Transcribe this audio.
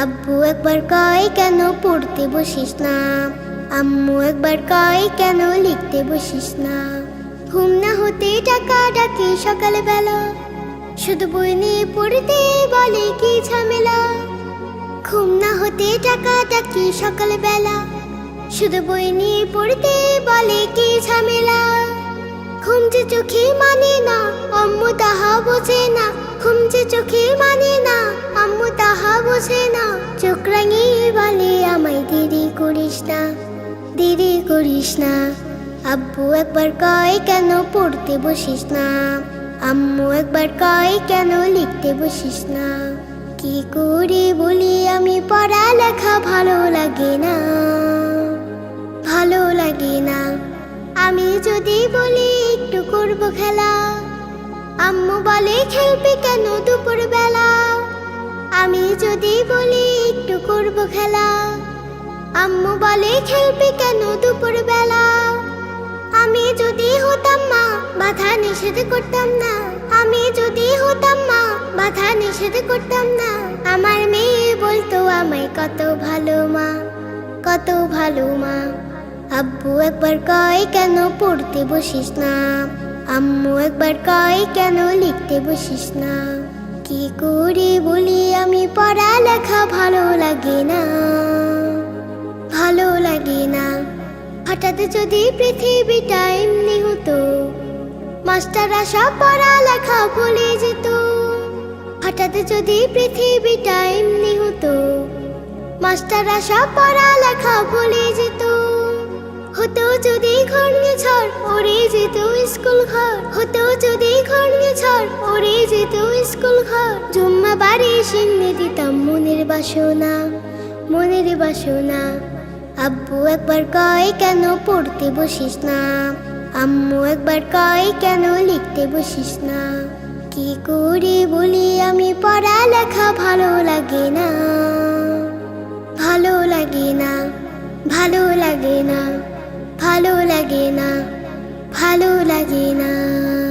আব্বু একবার কয়, কেন পড়তে বসিস না? আম্মু একবার কয়, কেন লিখতে বসিস না? ঘুম না হতে টাকা ডাকি সকালবেলা। শুধু বই নিয়ে পড়তে বলে কি ঝামেলা? ঘুম না হতে টাকা ডাকি সকালবেলা। শুধু বই নিয়ে পড়তে বলে কি ঝামেলা? ঘুম যে চোখে মানে না, আম্মু তাহা বোঝে না। ঘুম যে চোখে মানে না, আম্মু তাহা বোঝে না। চোখ রাঙিয়ে বলে, আমায় দেরি করিস না, দেরি করিস না। আব্বু একবার কয়, কেন পড়তে বসিস না? আম্মু একবার কয়, কেন লিখতে বসিস না? কি করে বলি, আমি পড়ালেখা ভালো লাগে না। ভালো লাগে না। আমি যদি বলি, একটু করব খেলা। আম্মু বলে, খেলবে কেন দুপুর বেলা আমি যদি বলি একটু করব খেলা। আম্মু বলে, খেলবে কেন দুপুর বেলা আমি যদি হতাম মা, বাধা নিষেধ করতাম না। আমি যদি হতাম মা, বাধা নিষেধ করতাম না। আমার মেয়ে বলতো আমায়, কত ভালো মা, কত ভালো মা। আব্বু একবার কয়, কেন পড়তে বসিস না? আম্মু একবার কয়, কেন লিখতে বসিস না? কি করে বলি পড়ালেখা ভালো লাগে না। ভালো লাগে না। হঠাৎ যদি পৃথিবীটা এমনি হতো, মাস্টাররা সব পড়ালেখা ভুলে যেত। হঠাৎ যদি পৃথিবীটা এমনি হতো, মাস্টাররা সব পড়ালেখা ভুলে যেত। হতো যদি ঘূর্ণিঝড় ওরে যেত স্কুল ঘর, হতো যদি ঘূর্ণিঝড় ওরে যেত স্কুল ঘর। জুম্মা বাড়ি সিন্নি দিতাম মনের বাসনা মনের বাসনা। আব্বু একবার কয়, কেন পড়তে বসিস না? আম্মু একবার কয়, কেন লিখতে বসিস না? কি করে বলি, আমি পড়ালেখা ভালো লাগে না। ভালো লাগে না। ভালো লাগে না। ভালো লাগে না। ভালো লাগে না।